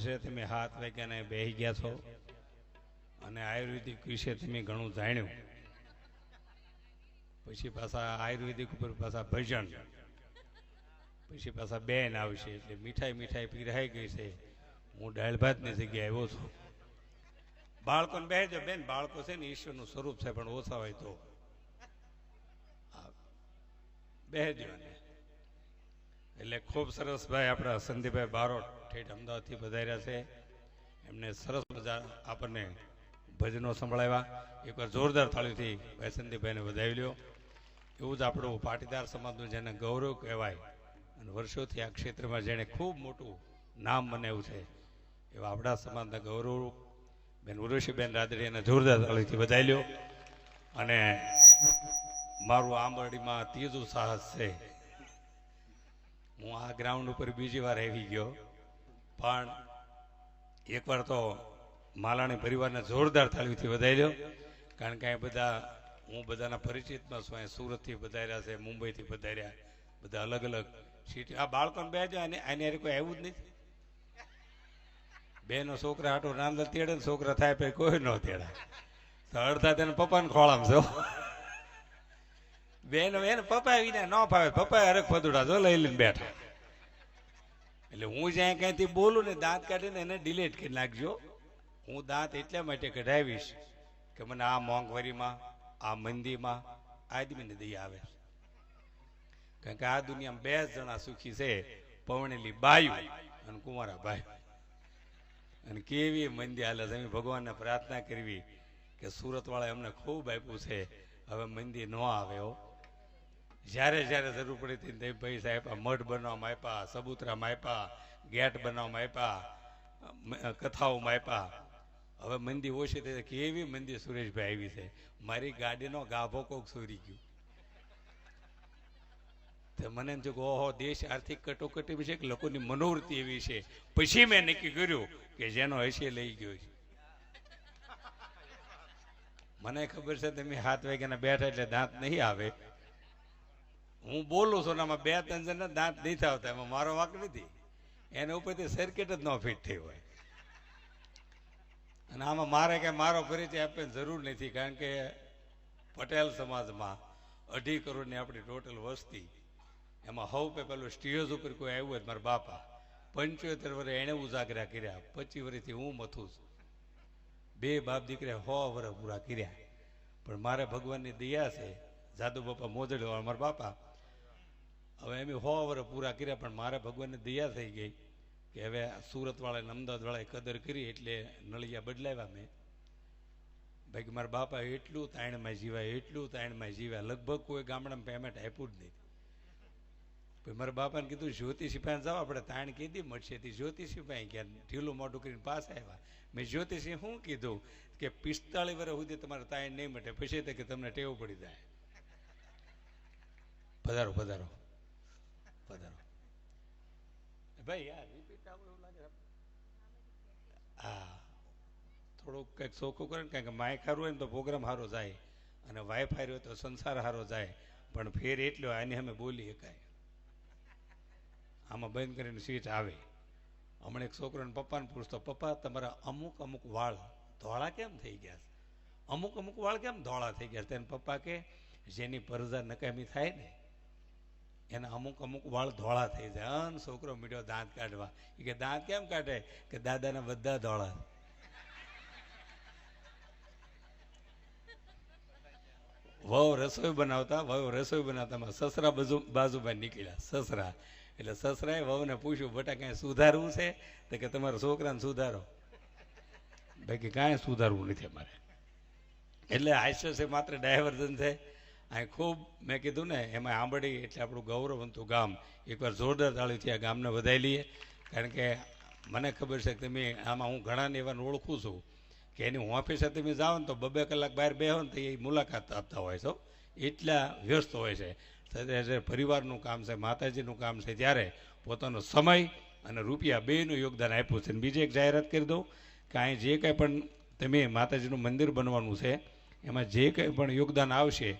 ખબર તમે હાથ વાગ્યાને બેહી ગયા છો? અને આયુર્વેદિક વિશે તમે ઘણું જાણ્યું. પછી પાછા આયુર્વેદિક ઉપર પાછા ભજન. પછી પાછા બેન આવશે એટલે મીઠાઈ મીઠાઈ પીરાઈ ગઈ છે. હું દાળ ભાતની જગ્યાએ આવ્યો છું. બાળકોને બેહજો બેન, બાળકો છે ને ઈશ્વરનું સ્વરૂપ છે, પણ ઓછા હોય તો. હા. બેસજો એને એટલે ખૂબ સરસ ભાઈ આપણા સંદીપભાઈ બારોટ ઠેઠ અમદાવાદથી પધાર્યા છે. એમને સરસ મજા આપણને ભજનો સંભળાવ્યા. એકવાર જોરદાર થાળીથી ભાઈ સંદીપભાઈને વધાવી લ્યો. એવું જ આપણું પાટીદાર સમાજનું જેને ગૌરવ કહેવાય અને વર્ષોથી આ ક્ષેત્રમાં જેણે ખૂબ મોટું નામ બનાવ્યું છે, એવા આપણા સમાજના ગૌરવ બેન ઉર્વશીબેન રાદડી એને જોરદાર થાળીથી વધાવી લ્યો. અને મારું આંબરડીમાં ત્રીજું સાહસ છે. હું આ ગ્રાઉન્ડ ઉપર બીજી વાર આવી ગયો. પણ એકવાર તો માલાણી પરિવારને જોરદાર થાળીથી વધાવી લ્યો કારણ કે અહીં બધા, હું બધાના પરિચિતમાં છું. અહીં સુરતથી પધાર્યા છે, મુંબઈથી પધાર્યા બધા અલગ અલગ સિટી આ બાળકોને બે જાય અને આની હારે કોઈ આવ્યું જ નથી બેનો છોકરા હાટો રાંધા તેડે છોકરા થાય પછી કોઈ ન તેડા. તો અડધા તેને પપ્પાને ખોળામ છો બેન બેન પપ્પા વિના ન ફાવે. પપ્પા હરખ પદુડા જો લઈ લઈને બેઠા. એટલે હું જ્યાં ક્યાંથી બોલું ને દાંત કાઢીને એને ડિલેટ કરી નાખજો. હું દાંત એટલા માટે કઢાવીશ કે મને આ મોંઘવારીમાં, આ મંદીમાં આદમીને દઈ આવે. કારણ કે આ દુનિયામાં બે જણા સુખી છે, પવણેલી બાયુ અને કુંવારા બાયુ. અને કેવી મંદી હાલે છે. અમે ભગવાનને પ્રાર્થના કરવી કે સુરત વાળા અમને ખૂબ આપ્યું છે. હવે મંદી ન આવે હો. જ્યારે જ્યારે જરૂર પડી હતી તે પૈસા આપ્યા મઠ બનાવવામાં આપ્યા સબૂતરામાં આપ્યા, ગેટ બનાવવામાં આપ્યા કથાઓ આપ્યા. હવે મંદી ઓછી થઈ કેવી મંદી સુરેશભાઈ આવી છે? મારી ગાડીનો ગાભો કોક સુરી ગયો. તો મને એમ થયું ઓહો, દેશ આર્થિક કટોકટી છે કે લોકોની મનોવૃત્તિ એવી છે. પછી મેં નક્કી કર્યું કે જેનો હશે લઈ ગયો છે. મને ખબર છે તમે હાથ વાગ્યાના બેઠા એટલે દાંત નહીં આવે. હું બોલું છું આમાં બે, ત્રણ જણના દાંત નહીં થતા એમાં મારો વાંક નથી. એના ઉપરથી સર્કિટ જ ન ફિટ થઈ હોય. અને આમાં મારે કે મારો પરિચય આપવાની જરૂર નથી, કારણ કે પટેલ સમાજમાં અઢી કરોડની આપણી ટોટલ વસ્તી. એમાં હવ પે પેલું સ્ટેજ ઉપર કોઈ આવ્યું હોય મારા બાપા. પંચોતેર વર્ષ એણે ઉજાગરા કર્યા. પચીસ વર્ષથી હું મથું છું. બે બાપ દીકરા હો વર્ષ પૂરા કર્યા. પણ મારે ભગવાનની દયા છે. જાદુ બાપા મોજડ્યો મારા બાપા. એમ સો વર પૂરા કર્યા, પણ મારે ભગવાનને દયા થઈ ગઈ કે હવે સુરત વાળા અમદાવાદ વાળાએ કદર કરી એટલે નળિયા બદલાવ્યા મેં. ભાઈ મારા બાપા એટલું તાણમાં જીવાય, એટલું તાણમાં જીવ્યા, લગભગ કોઈ ગામડામાં પેમેન્ટ આપ્યું જ નહીં. પછી મારા બાપાને કીધું, જ્યોતિષી પાસે જાઓ, આપણે તાણ કીધી મળશે. તે જ્યોતિષી પાસે ગયા, ઢીલું મોઢું કરીને પાસ આવ્યા. મેં જ્યોતિષી શું કીધું? કે પિસ્તાળીસ વર્ષ સુધી તમારે તાણ નહીં મટે, પછી કે તમને ટેવ પડી જાય. પધારો પધારો. પધારો. ભાઈ યાર રિપીટ આવું એવું લાગે હા. થોડુંક કંઈક ચોખ્ખું કરે ને કારણ કે માઇક સારું હોય ને તો પ્રોગ્રામ સારો જાય અને વાઈફાઈ હોય તો સંસાર સારો જાય. પણ ફેર એટલો આની અમે બોલી શકાય. આમાં બંધ કરીને સ્વીચ આવે. હમણાં એક છોકરોને પપ્પાને પૂછતો, પપ્પા, તમારા અમુક અમુક વાળ ધોળા કેમ થઈ ગયા અમુક અમુક વાળ કેમ ધોળા થઈ ગયા તેને પપ્પા કે, જેની પરજા નકામી થાય ને એના અમુક અમુક વાળ ધોળા થઈ જાય. અન છોકરો મીઠો દાંત કાઢવા. કે, દાંત કેમ કાઢે? કે, દાદાના બધા ધોળા. વહુ રસોઈ બનાવતા, વહુ રસોઈ બનાવતા સસરા બાજુ, બાજુમાં નીકળ્યા. સસરા. એટલે સસરાએ વહુને પૂછ્યું, બટા, કાંઈ સુધારવું છે? તો કે, તમારા છોકરાને સુધારો. ભાઈ કે, કાંઈ સુધારવું નથી અમારે. એટલે હાસ્ય માત્ર ડાયવર્ઝન છે. અહીં ખૂબ મેં કીધું ને, એમાં આંબડી એટલે આપણું ગૌરવંતું ગામ. એકવાર જોરદાર તાળીથી આ ગામને વધાઈ લઈએ. કારણ કે મને ખબર છે કે તમે આમાં હું ઘણાને એવા ઓળખું છું કે એની ઓફિસે તમે જાઓ ને તો બબે કલાક બહાર બેહો ને તો એ મુલાકાત આપતા હોય છો એટલા વ્યસ્ત હોય છે. ત્યારે પરિવારનું કામ છે, માતાજીનું કામ છે, ત્યારે પોતાનો સમય અને રૂપિયા બેનું યોગદાન આપ્યું છે. બીજી એક જાહેરાત કરી દઉં કે અહીં જે કંઈ પણ તમે માતાજીનું મંદિર બનવાનું છે, એમાં જે કંઈ પણ યોગદાન આવશે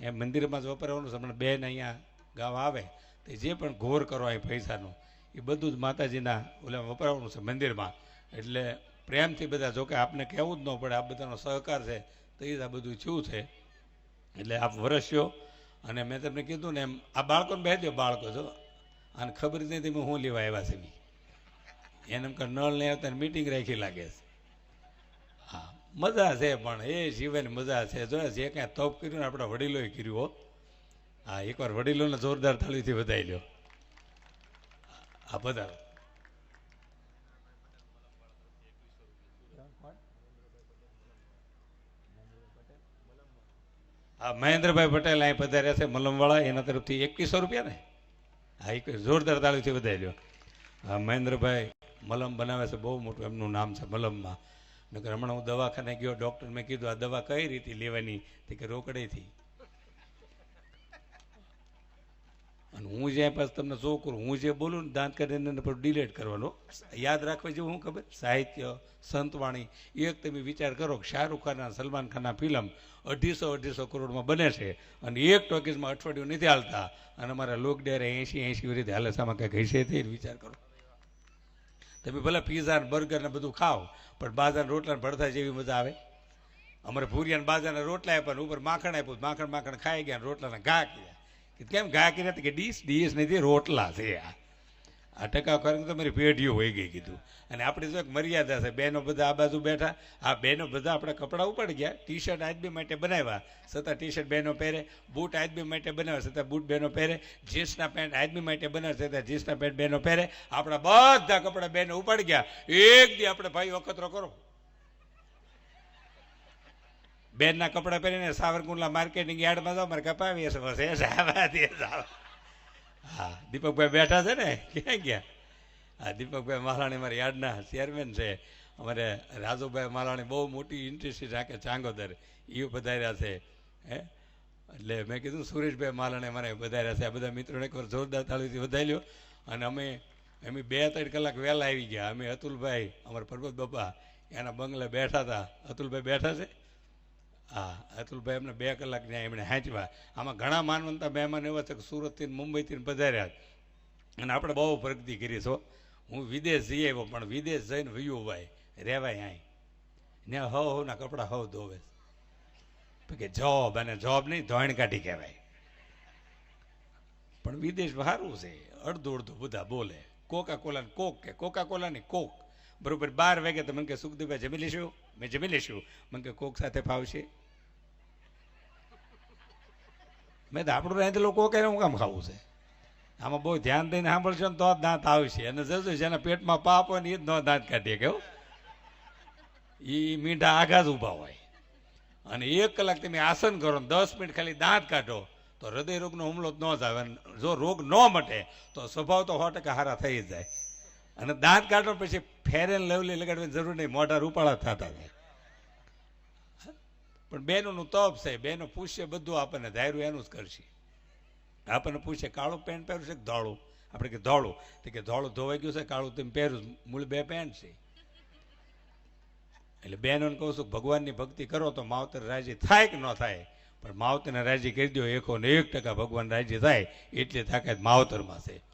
એ મંદિરમાં જ વપરાવાનું છે. હમણાં બેન અહીંયા ગામ આવે, તો જે પણ ઘોર કરો એ પૈસાનું, એ બધું જ માતાજીના ઓલા વપરાવાનું છે મંદિરમાં. એટલે પ્રેમથી બધા જોકે આપને કહેવું જ ન પડે, આ બધાનો સહકાર છે, તો એ જ આ બધું થયું છે. એટલે આપ વરસ્યો. અને મેં તમને કીધું ને એમ, આ બાળકોને બેસજો બાળકો છો અને ખબર જ નથી હું લેવા આવ્યા છે એને એમ કે નળ નહીં આવતા મીટિંગ રાખી લાગે છે. હા. મજા છે પણ એ શિવાયની મજા છે. જો જે કાંઈ તપ કર્યું ને આપણા વડીલોએ કર્યું હો. હા, એકવાર વડીલોને જોરદાર થાળીથી વધાવી લ્યો. હા બધા હા, મહેન્દ્રભાઈ પટેલ અહીં પધાર્યા છે, મલમવાળા, એના તરફથી એકવીસો રૂપિયા ને? હા એક જોરદાર તાળીથી વધારી લ્યો. હા, મહેન્દ્રભાઈ મલમ બનાવે છે, બહુ મોટું એમનું નામ છે, મલમમાં. નકર હમણાં હું દવાખાને ગયો, ડૉક્ટર મેં કીધું, આ દવા કઈ રીતે લેવાની? તે કે રોકડેથી અને હું જ્યાં પાછું તમને શો કરું, હું જે બોલું ને દાંત કાઢીને પર ડિલેટ કરવાનો યાદ રાખવા જેવું હું ખબર? સાહિત્ય, સંતવાણી, એક તમે વિચાર કરો કે શાહરૂખ ખાન અને સલમાન ખાનના ફિલ્મ અઢીસો અઢીસો કરોડમાં બને છે અને એક ટોકીઝમાં અઠવાડિયું નથી હાલતા. અને અમારા લોક ડેરે એંશી એંશી રીતે હાલે આમાં કંઈક હશે તે વિચાર કરો. તમે ભલે પીઝા ને બર્ગર ને બધું ખાઓ, પણ બાજરાના રોટલા ભડથા જેવી મજા આવે. અમારે ભૂરિયા બાજરાના રોટલા આપ્યા ઉપર માખણ આપ્યું, માખણ માખણ ખાઈ ગયા રોટલાના ઘા કર્યા. કેમ ઘા કર્યા? કે ડીશ ડીશ નથી રોટલા છે આ. આ ટકા કરીને તો મારી પેઢીઓ હોઈ ગઈ કીધું. અને આપણી જો મર્યાદા છે, બહેનો બધા આ બાજુ બેઠા, આ બહેનો બધા આપણે કપડાં ઉપાડી ગયા ટી શર્ટ આજબી માટે બનાવ્યા, છતાં ટી શર્ટ બહેનો પહેરે, બૂટ આજબી માટે બનાવ્યા, છતાં બૂટ બહેનો પહેરે, જીન્સના પેન્ટ આજબી માટે બનાવે છતાં જીન્સના પેન્ટ બહેનો પહેરે. આપણા બધા કપડાં બહેનો ઉપાડી ગયા. એક દી આપણે ભાઈ વખતરો કરો. બેનના કપડાં પહેરીને સાવરકુંડલા માર્કેટિંગ યાર્ડમાં જાઓ, મારે કપાવીએ છે, બસ એ સાવાથી સાવ હા, દીપકભાઈ બેઠા છે ને? ક્યાં ગયા? હા, દીપકભાઈ માલાણી મારા યાર્ડના ચેરમેન છે. અમારે રાજુભાઈ માલાણી બહુ મોટી ઇન્ડસ્ટ્રી રાખે ચાંગોદર. એ પધાર્યા છે. હે? એટલે મેં કીધું સુરેશભાઈ માલાણી અમારે પધાર્યા છે. આ બધા મિત્રોને એકવાર જોરદાર તાળીથી વધારી લ્યો અને અમે અમે બે ત્રણ કલાક વહેલા આવી ગયા. અમે અતુલભાઈ, અમારા પર્વત બાપા, એના બંગલે બેઠા હતા. અતુલભાઈ બેઠા છે? હા અતુલભાઈ એમને બે કલાક ત્યાં એમણે હાંચવા. આમાં ઘણા માનવંતા મહેમાન એવા છે કે સુરતથી મુંબઈથી પધાર્યા અને આપણે બહુ પ્રગતિ કરી છો હું. વિદેશ જઈ આવ્યો, પણ વિદેશ જઈને વયું ભાઈ. રહેવાય અહીં ને હવ હવના કપડાં હવ ધોવે કે જોબ અને જોબ નહીં, ધોઈણ કાઢી કહેવાય. પણ વિદેશ સારું છે. અડધું અડધું બધા બોલે. કોકા કોલા કોક કે કોકા કોલાની કોક બરોબર, બાર વાગે તો મને કે, સુખદેવભાઈ, જમી લેશું? મેં જમી લેશું. મને કે કોક સાથે ફાવશે. મેં તો આપણું રહેતું લોકો કે હું કામ ખાવું છે? આમાં બહુ ધ્યાન દઈને સાંભળશો ને તો જ દાંત આવશે. અને જજો એના પેટમાં પાપ હોય ને એ જ ન દાંત કાઢીએ કેવું એ મીંઢા આઘા જ ઊભા હોય. અને એક કલાક તમે આસન કરો ને દસ મિનિટ ખાલી દાંત કાઢો, તો હૃદય રોગનો હુમલો ન જ આવે. જો રોગ ન મટે, તો સ્વભાવ તો સો ટકા હારા થઈ જાય. અને દાંત કાઢો પછી ફેરેન લવલી લગાડવાની જરૂર નહીં. મોઢા રૂપાળા થતા જાય. પણ બહેનોનું તપ છે બહેનો પૂછશે બધું, આપણને ધાર્યું એનું જ કરશે. આપણને પૂછે, કાળું પેન્ટ પહેર્યું છે કે ધોળું? આપણે કે, ધોળું. તો કે, ધોળું ધોવાઈ ગયું છે, કાળું તમે પહેર્યું મૂળ બે પેન્ટ છે. એટલે બહેનોને કહું છું, ભગવાનની ભક્તિ કરો તો માવતર રાજી થાય કે ન થાય? પણ માવતરને રાજી કરી દો એકો ને એક ટકા ભગવાન રાજી થાય, એટલી તાકાત માવતરમાં છે.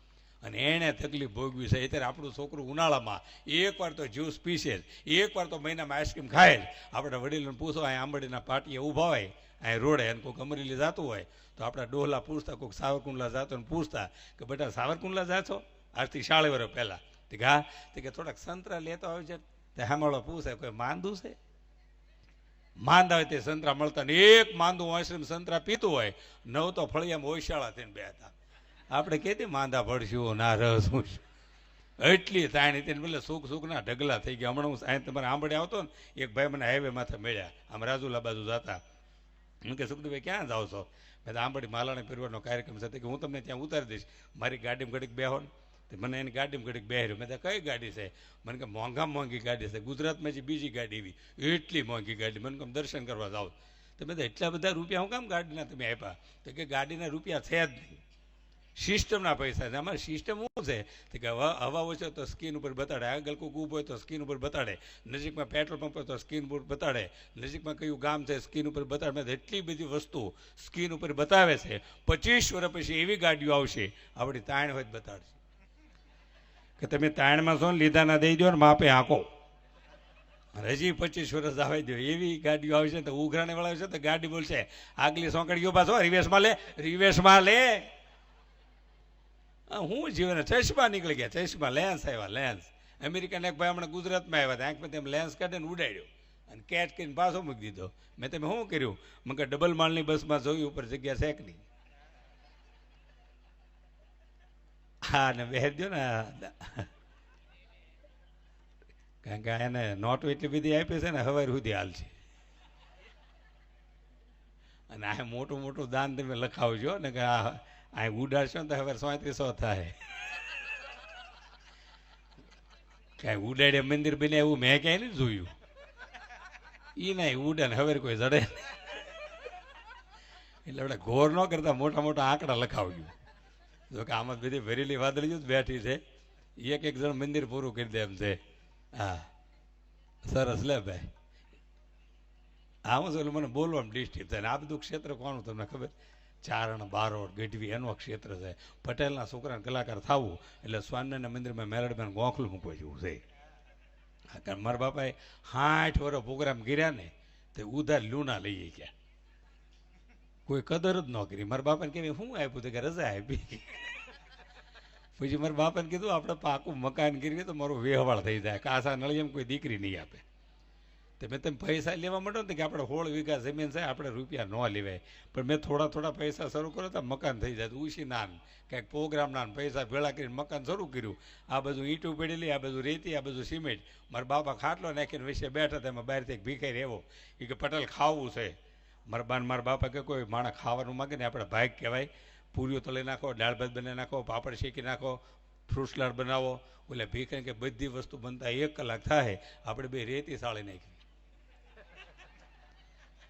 અને એણે તકલીફ ભોગવી છે. અત્યારે આપણું છોકરું ઉનાળામાં એકવાર તો જ્યુસ પીશે જ, એકવાર તો મહિનામાં આઈસ્ક્રીમ ખાય જ. આપણે વડીલોને પૂછો, અહીં આંબડીના પાટીએ ઊભા હોય? અહીં રોડે અને કોઈક અમરેલી જતું હોય? તો આપણા ડોહલા પૂછતા, કોઈક સાવરકુંડલા જાતો ને પૂછતા કે, બેટા, સાવરકુંડલા જાશો? આજથી શાળે વર્ષ પહેલાં. તે ઘા તે કે, થોડાક સંતરા લેતો હોય છે તે હામાળો પૂછે, કોઈ માંદું છે? માંદા હોય તે સંતરા મળતા ને એક માંદું આઈસ્ક્રીમ સંતરા પીતું હોય. નવ તો ફળિયામાં ઓશાળા થઈને બે હતા આપણે કેતી માંદા પડશું ના હું એટલી તાણી તેને બોલે, સુખ સુખના ઢગલા થઈ ગયા. હમણાં હું સાહેબ તમારે આંબળે આવતો ને, એક ભાઈ મને હાઈવે માથે મળ્યા. આમ રાજુલા બાજુ જતા. હું કે, સુખદેવભાઈ, ક્યાં જાઓ છો? મેં તો આંબળી માલાને પરિવારનો કાર્યક્રમ છે. કે, હું તમને ત્યાં ઉતારી દઈશ. મારી ગાડીમાં ઘડીક બેહો ને. તો મને એની ગાડીમાં ઘડીક બેહર્યું. મેં કઈ ગાડી છે? મને કે, મોંઘા મોંઘી ગાડી છે. ગુજરાતમાં જે બીજી ગાડી એવી, એટલી મોંઘી ગાડી. મને કેમ દર્શન કરવા જાઓ. તો મેં તો એટલા બધા રૂપિયા હું કામ ગાડીના તમે આપ્યા? તો કે, ગાડીના રૂપિયા છે જ નહીં. સિસ્ટમના પૈસા છે. અમારી સિસ્ટમ શું છે? તો કે હવા હવા ઓછો તો સ્કીન ઉપર બતાડે. આગળ કોઈ ઊભો હોય તો સ્કીન ઉપર બતાડે. નજીકમાં પેટ્રોલ પંપ હોય તો સ્કીન ઉપર બતાડે. નજીકમાં કયું ગામ છે સ્કીન ઉપર બતાડે. એટલી બધી વસ્તુ સ્કીન ઉપર બતાવે છે. પચીસ વર્ષ પછી એવી ગાડીઓ આવશે. આપણી તાણ હોય બતાડશે. કે તમે તાણમાં છો ને લીધાના દઈ દો ને માપે આંકો હજી પચીસ વર્ષ આવે દો એવી ગાડીઓ આવશે તો ઉઘરાણી વાળા આવશે તો ગાડી બોલશે, આગલી સોંકડીઓ પાછો, રિવેશમાં લે રિવેશમાં લે. હું જીવન ચશ્મા નીકળી ગયા. ચશ્મા લેન્સ આવ્યા, લેન્સ. અમેરિકન એક ભાઈ હમણાં ગુજરાતમાં આવ્યા હતા. આંખમાં તેમ લેન્સ કાઢીને ઉડાડ્યો અને કેચ કરીને પાછો મૂકી દીધો. મેં તમે શું કર્યું? મેં કે ડબલ માળની બસમાં જોયું, ઉપર જગ્યા છે નહીં? હા, ને બેસ દો ને. કારણ કે એને નોટ એટલી બધી આપી છે ને, હવાર સુધી હાલ છે. અને આ મોટું મોટું દાન તમે લખાવજો ને કે આ આ ઉડાડશો ને તો હવે સોત્રીસો થાય. કાંઈ ઉડાડે મંદિર બને એવું મેં ક્યાંય નથી જોયું. ઈ નહીં ઉડે ને હવે કોઈ જડે એટલે આપણે ઘોર ન કરતા મોટા મોટા આંકડા લખાવ્યું જો કે આમાં બધી ભરેલી વાદળીઓ જ બેઠી છે. એક એક જણ મંદિર પૂરું કરી દે એમ છે. હા. સરસ લે ભાઈ. આમાં શું મને બોલવામાં ડિસ્ટર્બ થાય આ બધું ક્ષેત્ર કોનું તમને ખબર? ચારણ બારોડ ગઢવી એનો ક્ષેત્ર છે. પટેલના છોકરાને કલાકાર થવું એટલે સ્વામિનારાયણ મંદિરમાં મેલડીમાં ગોખલું મૂકવા જેવું છે. કારણ મારા બાપાએ સાઠ વર્ષ પ્રોગ્રામ કર્યા ને તે ઉધાર લૂના લઈએ ગયા કોઈ કદર જ ન કરી. મારા બાપાને કેવી શું આપ્યું તો કે રજા આપી. પછી મારા બાપાને કીધું, આપણે પાકું મકાન કરીએ તો મારો વેહવાળ થઈ જાય. કાસા નળિયમ કોઈ દીકરી નહીં આપે. તો મેં તમે પૈસા લેવા માંડો ને કે આપણે હોળ વીઘા જમીન છે, આપણે રૂપિયા ન લેવાય. પણ મેં થોડા થોડા પૈસા શરૂ કર્યો હતા, મકાન થઈ જાય ઉછી નાન. કંઈક પ્રોગ્રામ નાન પૈસા ભેળા કરીને મકાન શરૂ કર્યું. આ બધું ઈંટું પડેલી, આ બધું રેતી, આ બધું સિમેન્ટ. મારા બાપા ખાટલો નાખીને વિશે બેઠા હતા, એમાં બહારથી એક ભીખાઈ રહેવો એ કે પટેલ ખાવું છે. મારા બાન, મારા બાપા કે કોઈ માણસ ખાવાનું માગે ને આપણે ભાગ કહેવાય પૂરીઓ તળી નાખો, દાળ ભાત બનાવી નાખો, પાપડ શેકી નાખો ફ્રૂટ સલાડ બનાવો. એટલે ભીખાઈ કે બધી વસ્તુ બનતા એક કલાક થાય. આપણે બે રેતી સાળી નાખી.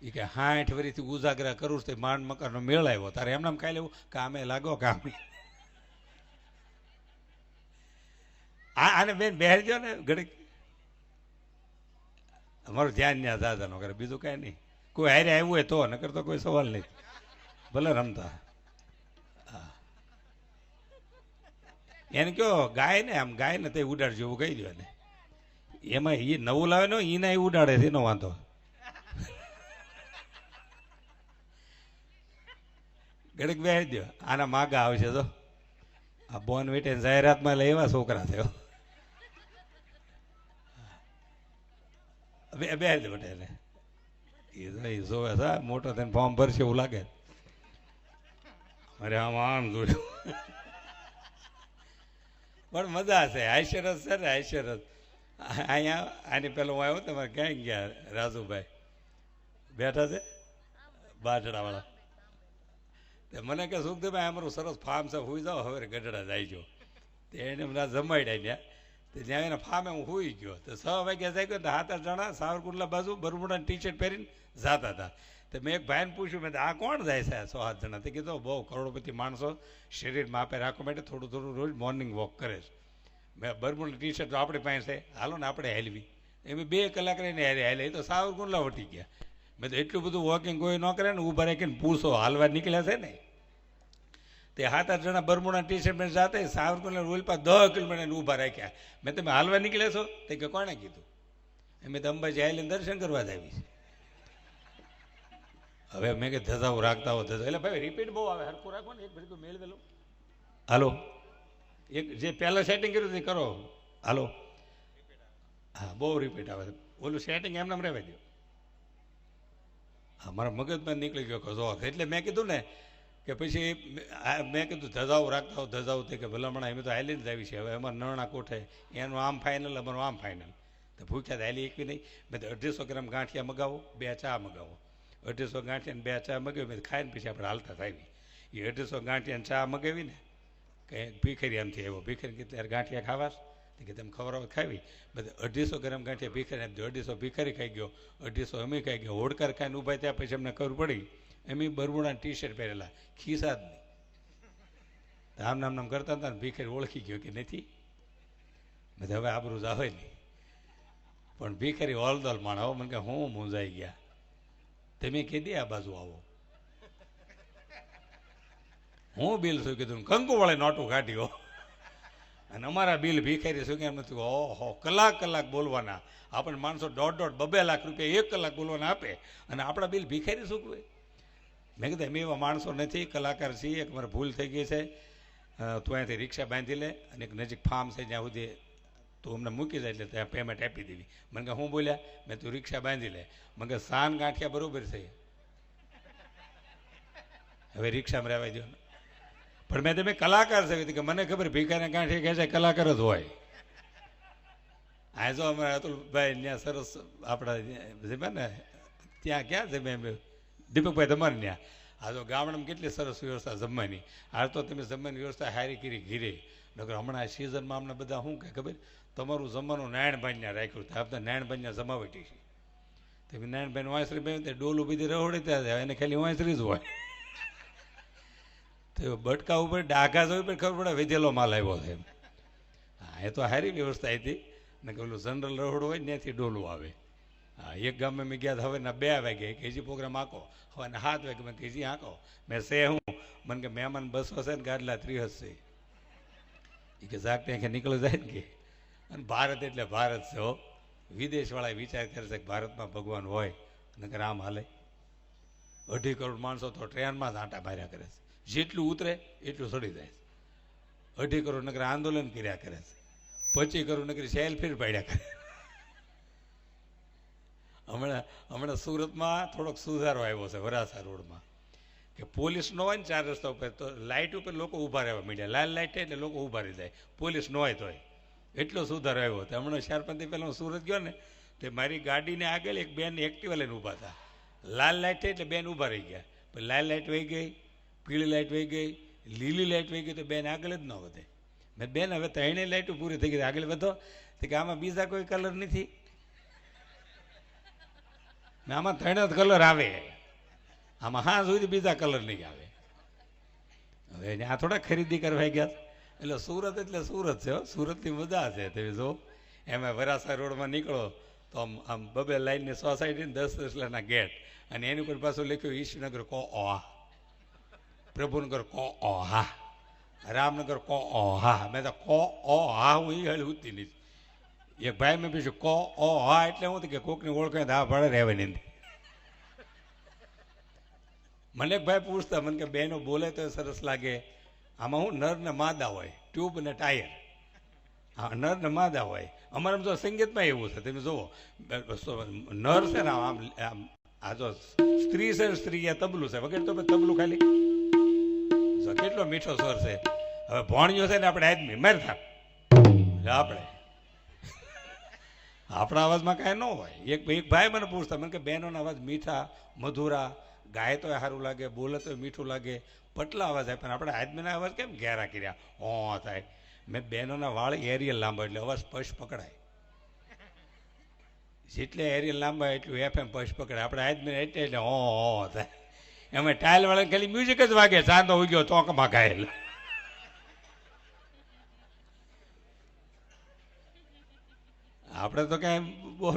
એ કે હાઠ વરીથી ઉજાગરા કરું તે માંડ મકાનનો મેળ આવ્યો. તારે એમ કાંઈ લેવું? કામે લાગો કામે આ આને બેન બેસજો ને ઘડીક. અમારું ધ્યાન ત્યાં દાદા નો કરે. બીજું કાંઈ નહીં. કોઈ હારે આવ્યું હોય તો, નકર તો કોઈ સવાલ નહીં. ભલે રમતા. એને કયો, ગાય ને આમ ગાય ને તે ઉડાડજો એવું કહી દો ને એમાં એ નવું લાવે ને એને ઉડાડે છે, એનો વાંધો. ઘડીક બેસી દો આના માગા આવશે તો. આ બોન વેટે જાહેરાતમાં લઈ એવા છોકરા થયો બે બેસી દો એને એ તો એ જોવે છે, મોટો થઈને ફોર્મ ભરશે એવું લાગે. અરે આમ આમ જોયું. પણ મજા છે હાસ્યરસ છે ને હાસ્યરસ અહીંયા આની પેલો હું આવ્યો, તમારે ક્યાંય ગયા, રાજુભાઈ? બેઠા છે? બાટડાવાળા તે મને કે સુખદેવભાઈ અમારું સરસ ફાર્મ છે, હોઈ જાઓ હવે ગઢડા જાય તે એને મને જમાડ્યા ત્યાં. તે ત્યાં એના ફાર્મે હું હોઈ ગયો. તો છ વાગ્યા જાય ગયો સાત આઠ જણા સાવરકુંડલા બાજુ બરમુડા ટી શર્ટ પહેરીને જતા હતા. તો મેં એક ભાઈને પૂછ્યું, મેં આ કોણ જાય છે? સો સાત જણા. તે કીધું, બહુ કરોડપતિ માણસો શરીર માપે રાખવા માટે થોડું થોડું રોજ મોર્નિંગ વોક કરે છે. મેં બરમુડા ટી શર્ટ તો આપણી પાસે હાલો ને આપણે હેલવી. એમ બે કલાક રહીને હારે હાલે. એ તો સાવરકુંડલા વટી ગયા. મેં તો એટલું બધું વોકિંગ કોઈ ન કરે ને, ઊભા રાખીને પૂછો, હાલવા નીકળ્યા છે ને? તે સાત આઠ જણા બરમુડા ટી શર્ટ મેં જાતે સાવરકુંડલા રોલ પાસે દસ કિલોમીટર ઊભા રાખ્યા. મેં તમે હાલવા નીકળ્યા છો? તે કે, કોણે કીધું? મેં તો અંબાજી આવીને દર્શન કરવા જ આવી છે. હવે મેં કે ધજાઓ રાખતા હો, ધજા. એટલે ભાઈ રિપીટ બહુ આવે. હરખું રાખો ને, એક ભેગું મેળવેલું હાલો. એક જે પહેલાં સેટિંગ કર્યું તે કરો. હાલો. હા, બહુ રિપીટ આવે. ઓલું સેટિંગ એમને એમ રહેવા દો હા, મારા મગજમાં નીકળી ગયો કશો એટલે મેં કીધું ને કે પછી મેં કીધું ધજાઓ રાખતા હો ધજાઓ તે કે ભલામણા એમ તો હાલી જ આવી છે. હવે અમારે નરણા કોઠે એનું આમ ફાઇનલ અમારું આમ ફાઇનલ તો ભૂખ્યા હાલી એકવી નહીં. મેં તો અઢીસો ગ્રામ ગાંઠિયા મગાવો, બે ચા મગાવો. અઢીસો ગાંઠિયા બે ચા મગાવી, મેં ખાઈને પછી આપણે હાલતા થાય એ અઢીસો ગાંઠિયા ચા મગાવી ને કે ભીખરી આમથી આવ્યો. ભીખરી કે ત્યારે ગાંઠિયા ખાવાસ તો કે તમે ખવડાવો, ખાવી. બધે અઢીસો ગ્રામ ગાંઠિયા ભીખરી અઢીસો ભીખરી ખાઈ ગયો. અઢીસો અમે ખાઈ ગયો. હોડકાર ખાઈને ઊભા ત્યાં પછી અમને ખબર પડી એમ બરમુડા ટી શર્ટ પહેરેલા. ખિસ્સા જ નહીં. આમ નામ નામ કરતા હતા ને ભીખરી ઓળખી ગયો કે નથી? મેં હવે આબરું જ આવે નહીં. પણ ભીખરી ઓલદોલ માણ આવો મને કે હું મૂંઝાઈ ગયા. તમે કીધી આ બાજુ આવો? હું બિલ શું કીધું? કંકુ વાળે નોટું કાઢ્યો અને અમારા બિલ ભીખારી શું કેમ નથી ઓહો, કલાક કલાક બોલવાના. આપણને માણસો દોઢ દોઢ બબે લાખ રૂપિયા એક કલાક બોલવાના આપે. અને આપણા બિલ ભીખારી શું કહે? મેં કીધું અમે એવા માણસો નથી કલાકાર છીએ એક મારે ભૂલ થઈ ગઈ છે તું અહીંયાથી રિક્ષા બાંધી લે અને એક નજીક ફાર્મ છે જ્યાં સુધી તું અમને મૂકી જાય એટલે ત્યાં પેમેન્ટ આપી દેવી મને કે હું બોલ્યા મેં તું રિક્ષા બાંધી લે મને કે સાન ગાંઠિયા બરોબર છે હવે રિક્ષામાં રહેવા દો પણ મેં તમે કલાકાર છે કે મને ખબર ભીખાને ગાંઠી કહે છે કલાકાર જ હોય આ જો અમારા અતુલભાઈ ત્યાં સરસ આપણા ને ત્યાં ક્યાં છે મેં દીપકભાઈ તમારે ત્યાં આ તો ગામડામાં કેટલી સરસ વ્યવસ્થા જમવાની. હાલ તો તમે જમવાની વ્યવસ્થા હારી કરી ઘીરે. નકર હમણાં આ સિઝનમાં અમને બધા શું કહે ખબર? તમારું જમવાનું નારાયણભાઈને રાખ્યું હતું. આપણે નારાયણભાઈને જમાવટી છે. તમે નારાયણભાઈ વાંસરી ભાઈ તે ડોલથી રહોડે ત્યાં એને ખાલી વાંસરી જ હોય. તો બટકા ઉપર, ડાઘા જોઈ પણ ખબર પડે વેધેલો માલ આવ્યો છે હા, એ તો સારી વ્યવસ્થા હતી. ને ઓલું જનરલ રહોડું હોય ત્યાંથી ડોલું આવે. હા, એક ગામે મેં ગયા હવે ના બે વાગે કેજી પ્રોગ્રામ આંકો હવે ના સાત વાગે મેં કેજી આંકો. મેં સે હું? મને કે, મહેમાન બસો છે ને ગાડલા ત્રીસ છે. એ કે જાગ ત્યાં નીકળો જાય ને કે? અને ભારત એટલે ભારત છે, હો. વિદેશવાળા વિચાર કરે છે કે ભારતમાં ભગવાન હોય, નકર આમ હાલે. અઢી કરોડ માણસો તો ટ્રેનમાં જ આંટા માર્યા કરે છે. જેટલું ઉતરે, એટલું ચડી જાય છે. અઢી કરોડ નગર આંદોલન કર્યા કરે છે. પચી કરોડ નકરી સેલ્ફી પાડ્યા કરે હમણાં હમણાં સુરતમાં થોડોક સુધારો આવ્યો છે વરાસા રોડમાં. કે પોલીસ ન હોય ને ચાર રસ્તા ઉપર, તો લાઇટ ઉપર લોકો ઊભા રહેવા માંડ્યા. લાલ લાઇટ એટલે લોકો ઊભા રહી જાય. પોલીસ ન હોય તોય. એટલો સુધારો આવ્યો હતો. હમણાં ચાર પાંચ પહેલાં હું સુરત ગયો ને, તે મારી ગાડીને આગળ એક બેન એક્ટિવા લઈને ઊભા હતા. લાલ લાઇટ એટલે બેન ઊભા રહી ગયા. પછી લાલ લાઇટ વહી ગઈ, પીળી લાઇટ વહી ગઈ, લીલી લાઇટ વહી ગઈ તો બેન આગળ જ ન વધે. મેં બેન, હવે ત્રણેય લાઇટો પૂરી થઈ ગઈ. આગળ વધો. તો કે આમાં બીજા કોઈ કલર નથી. ને આમાં ત્રણ જ કલર આવે. આમાં હા સુધી બીજા કલર નહીં આવે. હવે આ થોડા ખરીદી કરવા ગયા એટલે સુરત એટલે સુરત છે સુરતની મજા છે તમે જો. એમાં વરાસા રોડમાં નીકળો તો આમ આમ બબે લાઈનની સોસાયટી દસ દસ લાખના ગેટ. અને એની ઉપર પાછું લખ્યું ઈશ્વરનગર કો ઓહા. પ્રભુનગર કો ઓ હા રામનગર કો ઓ હા મેં તો કો ઓ હા હું એ હળી ઉતી નહીં એક ભાઈ મેં પીછું કો, ઓ, હા, એટલે હું કે કોકની ઓળખે તો આ ભાડે રહેવાની નથી મને એક ભાઈ પૂછતા, મને કે બહેનો બોલે તો સરસ લાગે. આમાં હું નર ને માદા હોય, ટ્યુબ ને ટાયર. હા, નર ને માદા હોય. અમારે તો સંગીતમાં એવું છે. તમે જુઓ નર છે ને આમ આ જો સ્ત્રી છે સ્ત્રી તબલું છે. વગેરે તો તબલું ખાલી. કેટલો મીઠો સ્વર છે. હવે ભોણિયો છે ને આપણે આદમી મેરતા આપણે. આપણા અવાજમાં કાંઈ ન હોય. એક એક ભાઈ મને પૂછતા, મને કે, બહેનોના અવાજ મીઠા, મધુરા, ગાય તોય સારું લાગે, બોલે તોય મીઠું લાગે. પટલા અવાજ આવે પણ આપણે આદમીના અવાજ કેમ ઘેરા કર્યા? ઓ થાય. મેં બહેનોના વાળ એરિયલ લાંબા, એટલે અવાજ સ્પષ્ટ પકડાય. જેટલે એરિયલ લાંબા, એટલું એફએમ પશ પકડાય. આપણે આદમી એટલે એટલે ઓ થાય. એમાં ટાઇલ વાળા ખાલી મ્યુઝિક જ વાગે ચાંદો ઉગ્યો, ચોકમાં ઘાયલ આપણે તો કાંઈ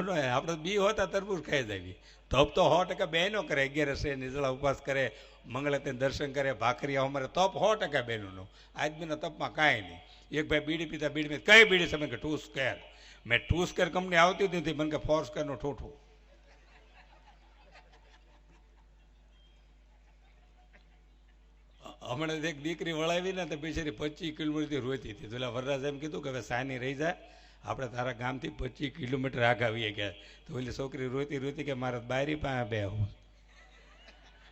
ન આપણે બી હોતા તરબૂજ ખાઈ દેવી તપ તો સો ટકા બહેનો કરે અગિયારસે નિજળા ઉપવાસ કરે મંગળતે દર્શન કરે ભાખરીયા અમારે, તપ સો ટકા બહેનોનો. આજમીના તપમાં કાંઈ નહીં. એક ભાઈ બીડી પીતા બીડી પીતા કઈ બીડી મેં કે ટુ સ્કેર મેં ટુ સ્કેર કંપની આવતી નથી. મને કે ફોર સ્કેરનું ઠોઠું. હમણાં એક દીકરી વળાવી ને તો બિચારી પચીસ કિલોમીટરથી રોતી હતી. તો વરરાજ એમ કીધું કે હવે સાની રહી જાય આપણે તારા ગામથી પચીસ કિલોમીટર આગળ આવીએ ગયા તો ઓલી છોકરી રોતી રોતી કે મારે બારી પાસે બેહવું.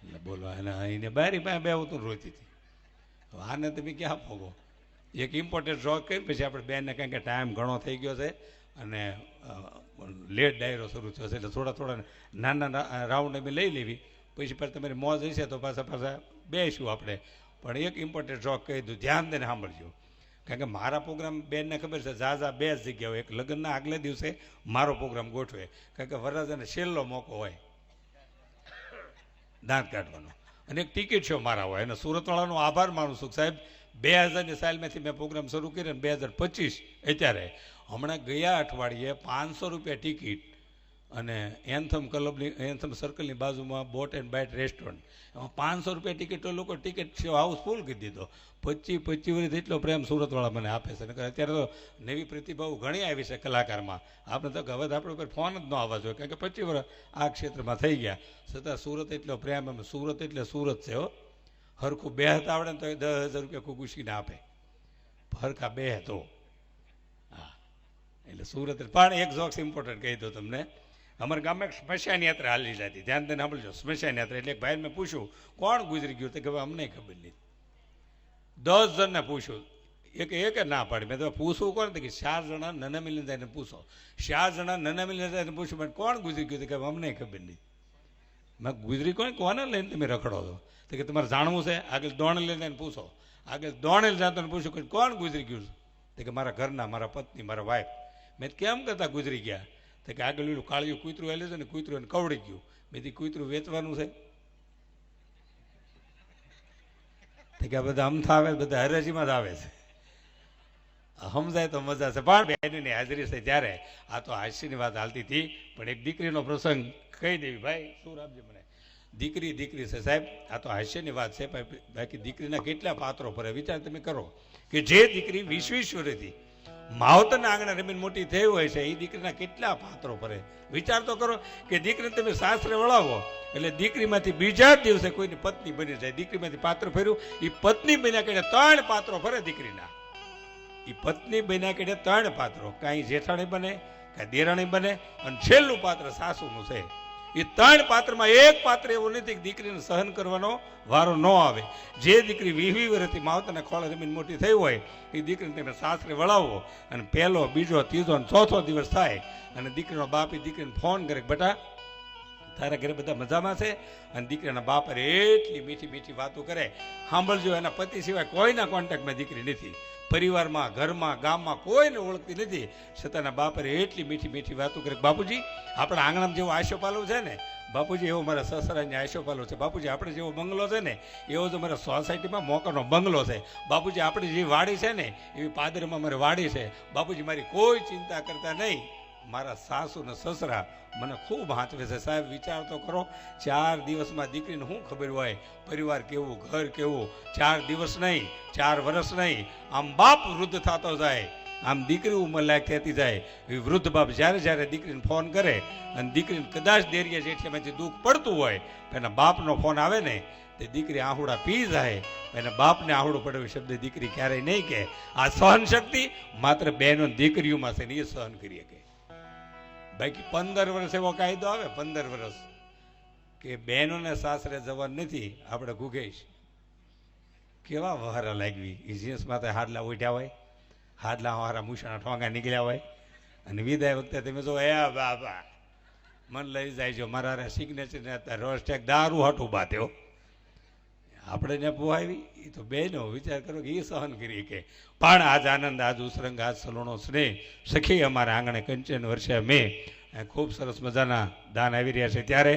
એટલે બોલો અને અહીંને બારી પાસે બેહવું તું રોતી હતી. આને તમે ક્યાં ફોગો એક ઇમ્પોર્ટન્ટ શોખ કરી પછી આપણે બેનને કારણ કે ટાઈમ ઘણો થઈ ગયો છે અને લેટ ડાયરો શરૂ થયો છે, એટલે થોડા થોડા નાના રાઉન્ડ અમે લઈ લેવી. પછી પર તમારી મોજ હશે તો પાછા પાછા બેસીશું આપણે. પણ એક ઇમ્પોર્ટન્ટ શોખ કહી દઉં ધ્યાન દઈને સાંભળજો. કારણ કે મારા પ્રોગ્રામ બેનને ખબર છે, ઝાઝા બે જ જગ્યા હોય એક લગ્નના આગલે દિવસે મારો પ્રોગ્રામ ગોઠવે. કારણ કે વરરાજાને છેલ્લો મોકો હોય દાંત કાઢવાનો. અને એક ટિકિટ શો મારા હોય. અને સુરતવાળાનો આભાર માનું છું. સાહેબ, બે હજારની સાલમાંથી મેં પ્રોગ્રામ શરૂ કર્યો ને બે હજાર પચીસ અત્યારે હમણાં ગયા અઠવાડિયે પાંચસો રૂપિયા ટિકિટ અને એન્થમ ક્લબની, એન્થમ સર્કલની બાજુમાં બોટ એન્ડ બાઇટ રેસ્ટોરન્ટ એમાં પાંચસો રૂપિયા ટિકિટો લોકો ટિકિટ છે હાઉસ કહી દીધો. પચીસ પચીસ વર્ષ એટલો પ્રેમ સુરતવાળા મને આપે છે. નકર અત્યારે તો નવી પ્રતિભાઓ ઘણી આવી છે કલાકારમાં. આપણે તો હવે આપણે ઉપર ફોન જ ન આવવા જોઈએ, કારણ કે પચીસ વર્ષ આ ક્ષેત્રમાં થઈ ગયા. છતાં સુરત એટલો પ્રેમ એમ, સુરત એટલે સુરત છે, હો. હરખું બે હતા આવડે ને તો એ દસ હજાર રૂપિયા ઘૂસીને આપે. હરખા બે હતો. હા. એટલે સુરત પણ એક જોક્સ ઇમ્પોર્ટન્ટ કહી દો તમને. અમારા ગામમાં એક સ્મશાન યાત્રા હાલી જતી ધ્યાન દઈને સાંભળજો, સ્મશાન યાત્રા એટલે ભાઈને મેં પૂછ્યું, કોણ ગુજરી ગયું? તો કે ભાઈ અમને ખબર નહીં. દસ જણને પૂછ્યું. એક એક ના પાડી. મેં તો પૂછવું કોણ? કે ચાર જણા નાના મિલન જઈને પૂછો. ચાર જણા નાના મિલન જઈને પૂછ્યું પણ કોણ ગુજરી ગયું? તો કે અમને ખબર નહીં. મેં ગુજરી કોણ? કોને લઈને તમે રખડો છો? તો કે, તમારે જાણવું છે? આગળ દોણ લઈને પૂછો. આગળ દોણે જાતો પૂછ્યું કે કોણ ગુજરી ગયું? તો કે, મારા ઘરના, મારા પત્ની, મારા વાઈફ મેં કેમ કરતા ગુજરી ગયા? તો કે આગળ પેલું કાળિયું કૂતરું આવેલું છે ને કૂતરું એને કવડી ગયું. મેં કીધું, કૂતરું વેચવાનું છે. તો કે બધા અમથા આવે બધા હરેજીમાં જ આવે છે. સમજાય તો મજા છે. પણ બહેનની હાજરી છે ત્યારે. આ તો હાસ્યની વાત હાલતી હતી. પણ એક દીકરીનો પ્રસંગ કહી દેવી ભાઈ શું આપજે મને? દીકરી દીકરી છે સાહેબ. આ તો હાસ્યની વાત છે બાકી દીકરીના કેટલા પાત્રો ભરે વિચાર તમે કરો. કે જે દીકરી વીસ વર્ષથી માવતરના આંગણે રમીને મોટી થઈ હોય છે એ દીકરીના કેટલા પાત્રો ભરે વિચાર તો કરો કે દીકરીને તમે સાસરે વળાવો, એટલે દીકરીમાંથી બીજા જ દિવસે કોઈની પત્ની બની જાય. દીકરીમાંથી પાત્ર ફર્યું એ પત્ની બન્યા કે ત્રણ પાત્રો ભરે દીકરીના. એ પત્ની બન્યા કે ત્રણ પાત્રો. કાંઈ જેઠાણી બને, કાંઈ દેરાણી બને, અને છેલ્લું પાત્ર સાસુનું છે. એ ત્રણ પાત્રમાં એક પાત્ર એવું નથી કે દીકરીને સહન કરવાનો વારો ન આવે. જે દીકરી વીવી વર્ષથી માવતરના ખોળે જમીન મોટી થઈ હોય એ દીકરીને તમે સાસરે વળાવો અને પહેલો, બીજો, ત્રીજો અને ચોથો દિવસ થાય અને દીકરીનો બાપ દીકરીને ફોન કરે બેટા તારા ઘરે બધા મજામાં છે? અને દીકરીના બાપ એટલી મીઠી મીઠી વાતો કરે. સાંભળજો, એના પતિ સિવાય કોઈના કોન્ટેક્ટમાં દીકરી નથી. પરિવારમાં, ઘરમાં, ગામમાં કોઈને ઓળખતી નથી. છતાંના બાપ એટલી મીઠી મીઠી વાતો કરે. બાપુજી, આપણા આંગણામાં જેવો આશોપાલો છે ને? બાપુજી, એવો મારા સસરાની આશોપાલો છે. બાપુજી, આપણે જેવો બંગલો છે ને? એવો જ મારા સોસાયટીમાં મોકરનો બંગલો છે. બાપુજી, આપણી જે વાડી છે ને, એવી પાદરમાં મારી વાડી છે. બાપુજી, મારી કોઈ ચિંતા કરતા નહીં. મારા સાસુ ને સસરા મને ખૂબ હાંચવે છે. સાહેબ, વિચાર તો કરો, ચાર દિવસમાં દીકરીને શું ખબર હોય? પરિવાર કેવું, ઘર કેવું? ચાર દિવસ નહીં, ચાર વર્ષ નહીં. આમ બાપ વૃદ્ધ થતો જાય, આમ દીકરી ઉંમર લાયક થતી જાય. એ વૃદ્ધ બાપ જ્યારે જ્યારે દીકરીને ફોન કરે અને દીકરીને કદાચ દેરીએ જેઠિયામાંથી દુઃખ પડતું હોય એના બાપનો ફોન આવે ને, તે દીકરી આહુડા પી જાય એના બાપને આહુડું પડે શબ્દ દીકરી ક્યારેય નહીં કહે. આ સહન શક્તિ માત્ર બહેનો દીકરીઓમાં છે ને એ સહન કરી શકે બાકી પંદર વર્ષ એવો કાયદો આવે, પંદર વર્ષ, કે બહેનોને સાસરે જવાનું નથી, આપણે ગુગેશ કેવા વહારા લાગવી? એ જીન્સ માથે હાડલા ઉઠ્યા હોય, હાડલા હારા મૂછણા ઠોંગા નીકળ્યા હોય, અને વિદાય વખતે તમે જો, એ બાબા મન લઈ જાય છો મારા સિગ્નેચર ને રોજ ટેક દારૂ હટું બાત્યો આપણે ને પોહાવી એ તો બેનો વિચાર કરો કે એ સહન કરી કે. પણ આજ આનંદ, આજ ઉસરંગ, આજ સલોણો સ્નેહ. સખી અમારા આંગણે કંચન વર્ષે અમે ખૂબ સરસ મજાના દાન આવી રહ્યા છે. ત્યારે